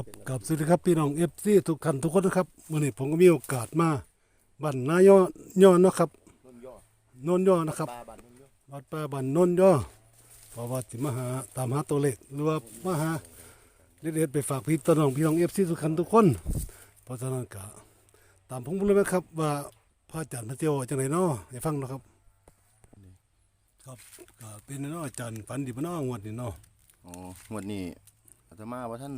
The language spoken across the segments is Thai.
ครับกับสวัสดีครับพี่น้องเอฟซีทุกท่านทุกคนนะครับวันนี้ผมก็มีโอกาสมาบ้านนายอย่อเนาะครับนยอโนย่อนะครับปลาบันต้นย่อวัดป่าบ้านนนย่อเพราะว่าสิมาหาตามหาตัวเลขหรือว่ามาหาเด็ดๆไปฝากพี่ต้นน้องพี่น้องเอฟซีทุกท่านทุกคนเพราะฉะนั้นก็ตามผมรู้ไหมครับ ว่าพระอาจารย์พระเจ้าจังไหนเนาะให้ฟังนะครับครับก็เป็นเนาะอาจารย์ฝันดีบ่เนาะงวดนี้เนาะอ๋องวดนี้อาตมาว่าท่าน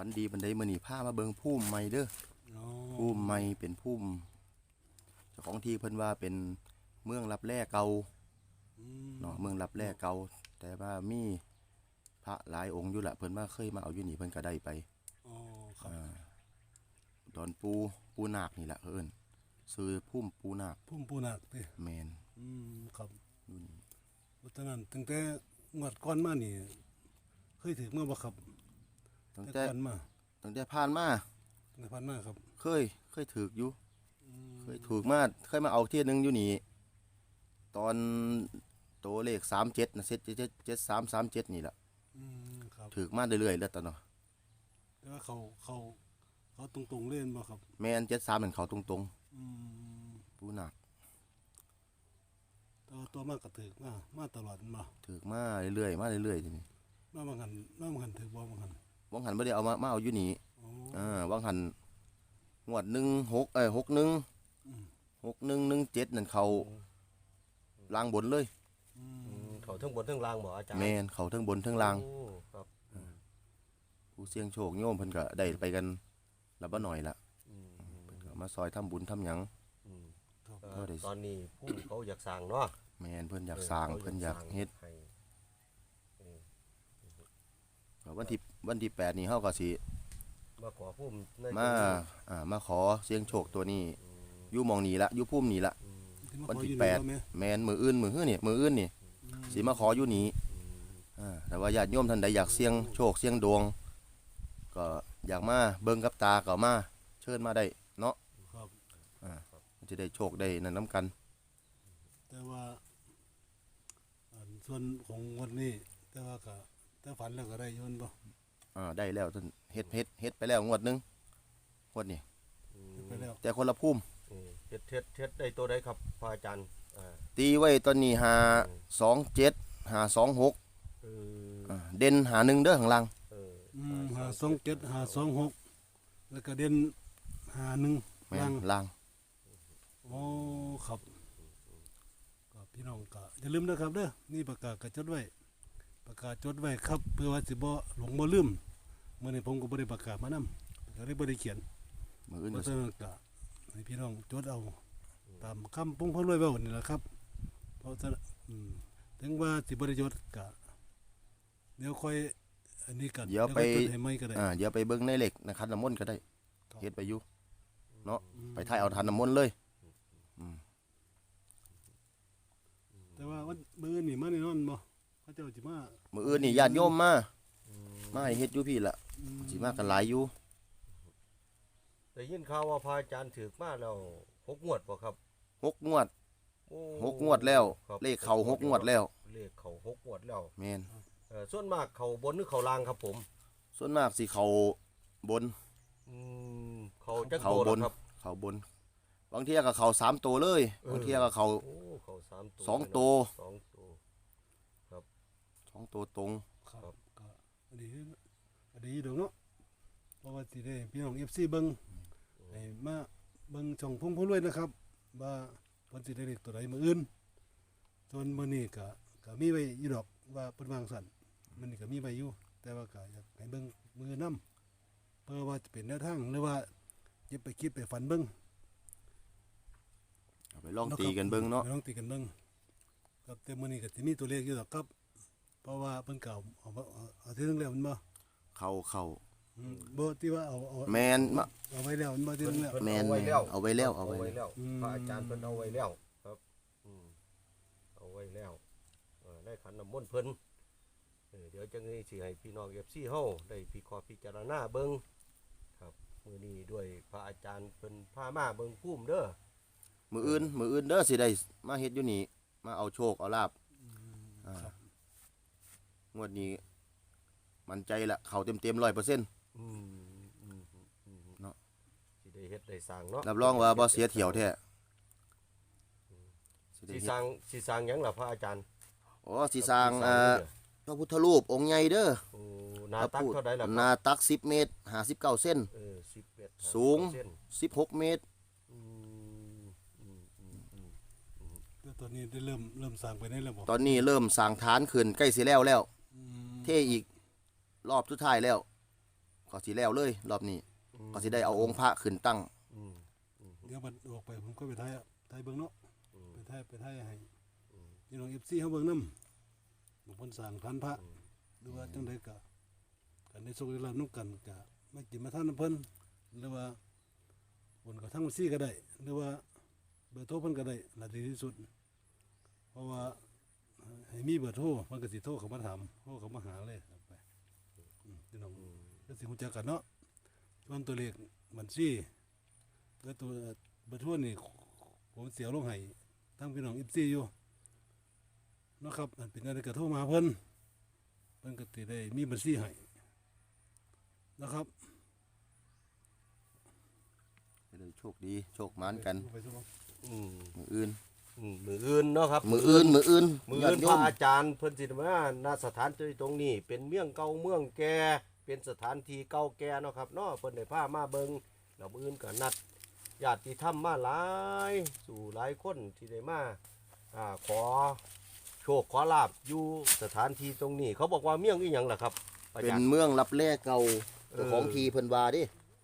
ฝันดีบันไดมือนีผ้ามาเบิงพุ่มใหม่เด้ออ๋อพุ่มใหม่เป็นพุ่มเจ้าของที่เพิ่นว่าเป็นเมืองรับแร่เก่าอืมเนาะเมืองรับแร่เก่าแต่ว่ามีพระหลายองค์อยู่ละเพิ่นว่าเคยมาเอาอยู่นี่เพิ่นก็ได้ไปอ๋อครับอ่าดอนปูปูนาคนี่แหละเอิ้นซื้อพุ่มปูนาคพุ่มปูนักเด้แมนอืมครับอยู่นี่เพราะฉะนั้นตั้งแต่งวดก่อนมานี่เคยถึงเมื่อบ่ครับ ตั้งแต่แต่ก่อนมาตั้งแต่ผ่านมาในพันมาครับเคย เคยถืออยู่ อืมเคยถูกมาเคยมาเอาเที่ยหนึงอยู่นี่ตอนโตวเลขสามเจ็ดนะเซ็ตเจ็ดเจ็ดสามสามเจ็ดนี่แหละอืมครับถือมาเรื่อยๆแล้วตอนเนาะแต่ว่าเขาเขาเขาตรงๆเล่นบ่ครับ แมนเจ็ดสามเป็นเขาตรงอืมๆปูหนักแต่ว่าตัวมากก็ถึกมามาตลอดมาถือมาเรื่อยๆมาเรื่อยๆทีนี้มาบางหันมาบางหันถึกบ่บางหัน วังหันไม่ได้เอามามาเอาอยู่นี่อ๋ออ่าวังหันงวดหนึ่งหกเอ้ยหกหนึ่งอืมหกหนึ่งหนึ่งเจ็ดนั่นเขาล่างบนเลยอือืมมเขาทั้งบนทั้งล่างบ่อาจารย์แมนเขาทั้งบนทั้งล่างโอ้ครับผู้เสี่ยงโชคโยมเพิ่นก็ได้ไปกันละบ่หน่อยละอืมเพิ่นก็มาซอยทำบุญทำหยังอืมครับเอ่อเท่าใดตอนนี้ผู้เขาอยากสร้างเนาะแมนเพิ่นอยากสร้างเพิ่นอยากเฮ็ดให้วันที่ วันที่แปดนี่เฮาก็สิมาขอพุ่มในมาอ่ามาขอเสียงโชคตัวนี้อยู่หมองนี้ละอยู่พุ่มนี้ละอืมที่มาวันขอที่อยู่แปนี่ดบ่แม่แมนมืออื่นมือฮื้อนี่มืออื่นนี่อืมสิมาขออยู่นี้อืมอ่าแต่ว่าญาติโยมท่านใดอยากเสี่ยงโชคเสี่ยงดวง ก็อยากมาเบิ่งกับตาก็มาเชิญมาได้เนาะครับมันจะได้โชคได้นั่นน้ำกัน แต่ว่าอันส่วนของวันนี้ แต่ว่าก็แต่ฝันแล้วก็ได้อยนบ่ อ่าได้แล้วท่านเฮ็ดเฮ็ดเฮ็ดไปแล้วงวดหนึงงวดนี้อืมไปแล้วแต่คนละพุ่มอืมเฮ็ดเฮ็ดเฮ็ดได้ตัวใดครับพระอาจารย์อ่าตีไว้ตอนนี้หาสองเจ็ดหาสองหกเอออ่าเด่นหาหนึ่งเด้อข้างล่างเอออืมหาสองเจ็ดหาสองหกแล้วก็เด่นหาหนึ่งแม่ล่างนล่าง โอ้ครับก็พี่น้องก็อย่าลืมนะครับเด้อนี่ประกาศก็จดไว้ประกาศจดไว้ครับเพื่อว่าสิบ่หลงบ่ลืม เมื่อนี้ผมก็บ่ได้ประกาศมานำก็เลยบ่ได้เขียนมืออื่นเพก็ราะฉะนั้นก็ให้พี่น้องจดเอา ตามคำปงพระรวยเว้านี่แหละครับ เพราะฉะนั้นอืมถึงว่าสิบ่ได้จดก็เดี๋ยวค่อยอันนี้กันเดี๋ยวไป ค่อจดให้ใหม่ก็ได้ อ่าเดี๋ยวไปเบิ่งในเหล็กนะครับน้ำมนต์ก็ได้ครับ เฮ็ดไปอยู่เนาะอืมไปถ่ายเอาทันน้ำมนต์เลยแต่ว่าวันมื้อนี่มาแน่นอนบ่เขาเจ้าสิมา มืออื่นนี่ญาติโยมมามาให้เฮ็ดอยู่พี่ละอืม สิมากันหลายอยู่ได้ยินข่าวว่าพระอาจารย์ถือมาแล้วหกงวดบ่ครับหกงวดโอ้หกงวดแล้ว ครับเลขเข้าหกงวดแล้วเลขเขาหกงวดแล้วแม่นเอ่อส่วนมากเขาบนหรือเขาล่างครับผม ส่วนมากสิเขาบนอืมเขาจะเขาโตบแล้วนครับ เขาบน บางเที่ยก็เขาสามตัวเลยเออ บางเที่ยก็เขา โอ้เขาสามตัวสองเลยเนาะตัว สองตัว สองตัวตรงครับก็อันนี้ อันนี้ดอกเนาะเพราะว่าสิได้พี่น้อง FC เบิ่งให้มาเบิ่งช่องพงพรวยนะครับ ว่าเพิ่นสิได้เลขตัวใดมื้ออื่นส่วนมื้อนี้ก็ก็มีไว้อยู่ดอกว่าเพิ่นวางสั่นมื้อนี้ก็มีไว้อยู่แต่ว่าก็อยากให้เบิ่งมือนํเพื่อว่าจะเป็นแนวทางหรือว่าจะไปคิดไปฝันเบิ่งเอาไปลองตีกันเบิ่งเนาะไปลองตีกันเบิ่งครับแต่มื้อนี้ก็สิมีตัวเลขอยู่ดอกครับ เพราะว่าเพิ่นเก่าเอาเอาเอาเอาที่นึงแล้วมันบ่ เขาเขาอืมบ่ที่ว่าเอาเอาแมนมาเอาไว้แล้วมันบ่ที่นึงแล้ว เพิ่นแม่นเอาไว้แล้วเอาไว้แล้วเอาเอาไว้ไว้แล้วอืม พระอาจารย์เพิ่นเอาไว้แล้วครับอืมเอาไว้แล้วเอ่อได้ขันน้ำมนต์เพิ่นเออเดี๋ยวจะงี้สิให้พี่น้อง FC เฮาได้พิเคราะห์พิจารณาเบิ่งครับมื้อนี้ด้วยพระอาจารย์เพิ่นพามาเบิ่งภูมิเด้อมืออื่นมืออื่นเด้อสิได้มาเฮ็ดอยู่นี่มาเอาโชคเอาลาบอ่างวดนี้ มั่นใจละเขาเต็มเต็มร้อยเปอร์เซ็นต์อืมอืมอืมเนาะสิได้เฮ็ดได้สร้างเนาะรับรองว่าบ่เสียเที่ยวแท้สิได้สิเฮ็สร้าดงสิสร้างหยังล่ะพระอาจารย์อ๋อสิสร้างอ่าพระพุทธรูปองค์ใหญ่เด้อโอ้หนาตักเท่าใดล่ะหน้าตัก 10 เมตร 59 เส้น เออ11 สูง เส้น16 เมตร อืมอืมอืมอืมแต่ตอนนี้ได้เริ่มเริ่มสร้างไปได้แล้วบ่ตอนนี้เริ่มสร้างฐานขึ้นใกล้สิแล้วแล้วอืมเทอีก รอบสุดท้ายแล้วก็สิแล้วเลย รอบนี้ก็สิได้เอาองค์พระขึ้นตั้งอืมเดี๋ยวมันออกไปผมก็ไปถ่ายอะถ่ายเบิ่งเนาะอืมไปถ่ายไปถ่ายให้อืมพี่น้อง FC เฮาเบิ่งนำบางคนสร้างพันพระหรือว่าจังไดก็กันในสุขในลาภนํกันก็มากินมาทานน้ำเพิ่นหรือว่าบนก็ทั้งบัญชีก็ได้ หรือว่าเบอร์โทรเพิ่นก็ได้น่าดีที่สุด เพราะว่าให้มีเบอร์โทรมันก็สิโทรเข้ามาถามโทรเข้ามาหาเลยครับไปอืม พี่น้องอืมก็สิรู้จักกันเนาะส่วนตัวเลขบัญชีและตัวเบอร์โทรนี่ผมเสียลงให้ทั้งพี่น้อง FC อยู่เนาะครับอันเป็นอะไรก็โทรมาหาเพิ่นเพิ่นก็สิได้มีบัญชีให้นะครับจะได้โชคดี โชคหมานกันไปซะบ่อืมมืออื่น อืมมืออื่นเนาะครับ มืออื่นมืออื่นมือญาอื่นติโยพระมอาจารย์เพิ่นสิมาณสถานที่ตรงนี้ เป็นเมืองเก่าเมืองแก่เป็นสถานที่เก่าแก่เนาะครับเนาะเพิ่นได้พามาเบิงแล้วมืออื่นก็นัดญาติธรรมมาหลาย สู่หลายคนที่ได้มาอ่าขอโชคขอลาบอยู่สถานที่ตรงนี้ เขาบอกว่าเมืองอีหยังล่ะครับอาเป็นจารย์ เมืองรับแลเก่าเออเจ้าของทีเพิ่นว่าดิ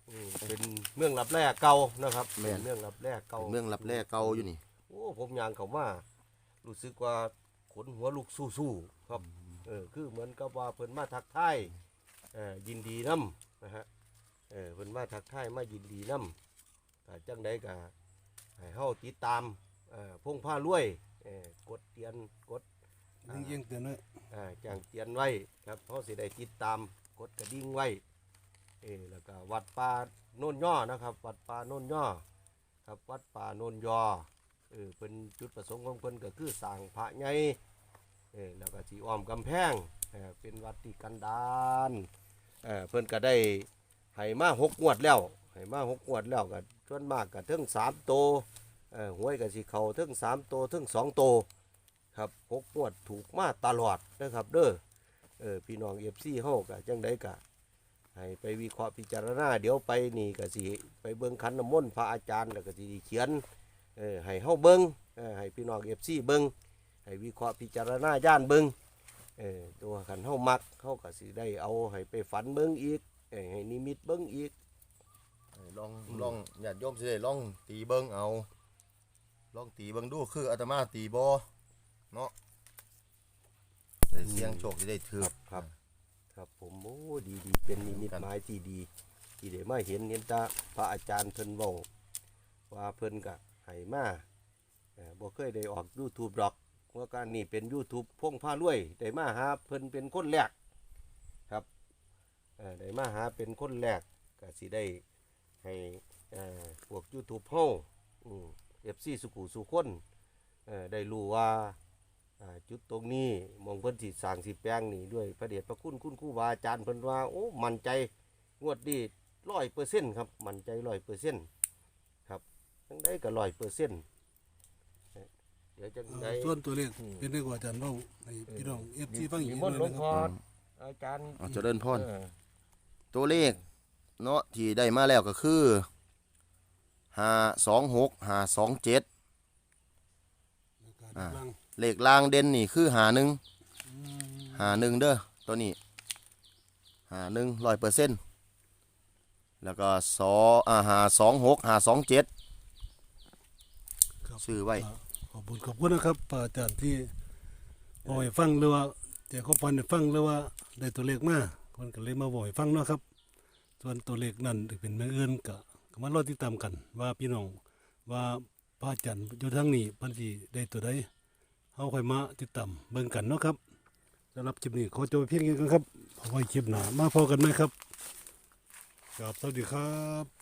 อืมเป็นเมืองรับแร่เก่านะครับแม่นเป็นเมืองรับแร่เก่าเป็นเมืองรับแลเก่าอยู่นี่โอ้ผมยางเขามารู้สึกว่าขนหัวลุกสู้ๆครับเออคือเหมือนกับว่าเพิ่นมาทักทายเอ่อยินดีนํนะฮะเออเพิ่นมาทักทายมายินดีนํถ้าจังใดก็ให้เฮาติดตามเอ่อพงผ้ารวยเออกดเตียนกด ยิงเอียงเตือนไว้อ่าแจ้งเตือนไว้ครับเฮาสิได้ติดตามกดกระดิ่งไว้เออแล้วก็วัดป่าโน่นย่อนะครับ วัดป่าโน่นย่อครับวัดป่าโน่นยอ เออเป็นจุดประสงค์ของเพิ่นก็คือสร้างพระใหญ่เออแล้วก็สีอ้อมกำแพงเออเป็นวัดที่กันดารเออเพิ่นก็ได้ให้มาหกงวดแล้วให้มาหกงวดแล้วก็ส่วนมากก็ถึงสามโตเออหวยก็สิเขาถึงสามโตถึงสองโตครับหกงวดถูกมาตลอดนะครับเด้อเออพี่น้องเอฟซีเฮาก็จังไดก็ให้ไปวิเคราะห์พิจารณาเดี๋ยวไปนี่ก็สิไปเบิ่งขันน้ำมนต์พระอาจารย์แล้วก็สิเขียน เออให้เฮาเบิงเออให้พี่น้องเอฟซีเบิงให้วิเคราะห์พิจารณาย่านเบิงเออตัวขันเฮามักเฮาก็สิได้เอาให้ไปฝันเบิงอีกเออให้นิมิตเบิงอีกลองลองญาติโยมสิได้ลองตีเบิ่งเอา ลองตีเบิ่งดูคืออาตมาตีบ่เนาะได้เสียงโชคสิได้ถือ ครับ ครับผมโอ้ดีดีเป็นนิมิตหมายที่ดี ที่ได้มาเห็นเห็นตาพระอาจารย์เพิ่นเว้าว่าเพิ่นก็ ให้มาบ่เคยได้ออก YouTube ดอกว่าการนี่เป็น YouTube พงพารวยได้มาหาเพิ่นเป็นคนแรกครับได้มาหาเป็นคนแรกก็สิได้ให้พวก YouTube เฮาเอืม FC สุขุสุคนได้รู้ว่าจุดตรงนี้มองเพิ่นสิสร้างสิแปลงนี่ด้วยพระเดชพระคุณคุณครูบาอาจารย์เพิ่นว่าโอ้ มั่นใจงวดนี้ร้อยเปอร์เซ็นต์ครับ มั่นใจร้อยเปอร์เซ็นต์ ทั้งได้ก็ร้อยเปอร์เซ็นต์เดี๋ยวจะเอ่อได้ส่วนตัวเลขเป็นได้กว่าอาจารย์เว้าให้พี่น้อง FC ฟังอีกมีนิดมนต์หลนึวงงพ่อนะครับอาจารย์เอาเจริญพรเออตัวเลขเนาะที่ได้มาแล้วก็คือห้าสองหกห้าสองเจ็ดอ่าเลขล่างเด่นนี่คือหาหนึ่งหาหนึ่งเด้อตัวนี้หาหนึ่งร้อยเปอร์เซ็นต์แล้วก็สออ่าหาสองหกหาสองเจ็ด ครับซื้อไว้อ่าขอบคุณขอบคุณนะครับอาจารย์ที่บอกให้ฟังหรือว่าแจกข้อฟันให้ฟังหรือว่าได้ตัวเลขมาคนก็เลยมาบอกให้ฟังเนาะครับ ส่วนตัวเลขนั้นเป็นเมื่ออื่นก็ก็มารอติดตามกัน ว่าพี่น้องว่าพระอาจารย์อยู่ทางนี้เพันธีได้ตัวใดเฮาค่อยมาติดตามเบิ่งกันเนาะครับสำหรับคลิปนี้ขอจบไปเพียงแค่นี้ก่อนครับเอาไว้คลิปหน้ามาพอกันไหมครับครับสวัสดีครับ